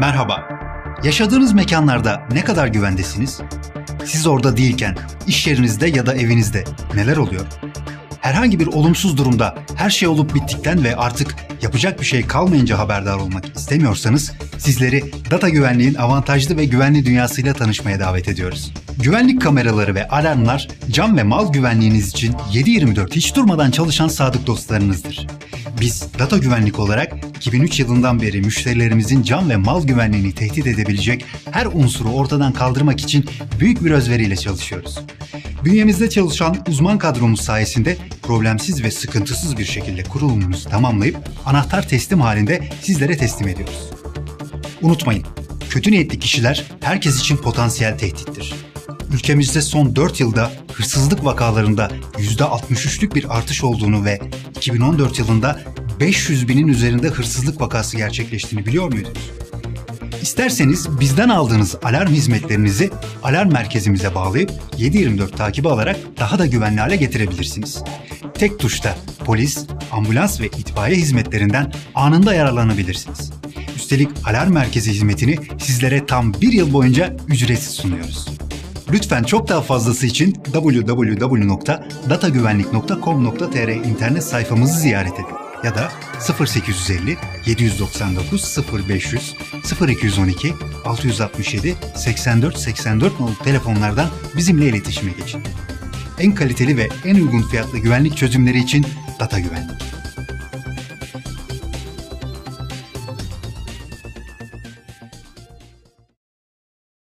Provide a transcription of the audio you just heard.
Merhaba. Yaşadığınız mekanlarda ne kadar güvendesiniz? Siz orada değilken iş yerinizde ya da evinizde neler oluyor? Herhangi bir olumsuz durumda her şey olup bittikten ve artık yapacak bir şey kalmayınca haberdar olmak istemiyorsanız sizleri data güvenliğin avantajlı ve güvenli dünyasıyla tanışmaya davet ediyoruz. Güvenlik kameraları ve alarmlar can ve mal güvenliğiniz için 7/24 hiç durmadan çalışan sadık dostlarınızdır. Biz data güvenlik olarak 2003 yılından beri müşterilerimizin can ve mal güvenliğini tehdit edebilecek her unsuru ortadan kaldırmak için büyük bir özveriyle çalışıyoruz. Bünyemizde çalışan uzman kadromuz sayesinde problemsiz ve sıkıntısız bir şekilde kurulumumuzu tamamlayıp anahtar teslim halinde sizlere teslim ediyoruz. Unutmayın, kötü niyetli kişiler herkes için potansiyel tehdittir. Ülkemizde son 4 yılda hırsızlık vakalarında %63'lük bir artış olduğunu ve 2014 yılında 500 binin üzerinde hırsızlık vakası gerçekleştiğini biliyor muydunuz? İsterseniz bizden aldığınız alarm hizmetlerinizi alarm merkezimize bağlayıp 7/24 takibi alarak daha da güvenli hale getirebilirsiniz. Tek tuşta polis, ambulans ve itfaiye hizmetlerinden anında yararlanabilirsiniz. Üstelik alarm merkezi hizmetini sizlere tam bir yıl boyunca ücretsiz sunuyoruz. Lütfen çok daha fazlası için www.datagüvenlik.com.tr internet sayfamızı ziyaret edin ya da 0850 799 0500 0212 667 84 84 nolu telefonlardan bizimle iletişime geçin. En kaliteli ve en uygun fiyatlı güvenlik çözümleri için Data Güvenlik.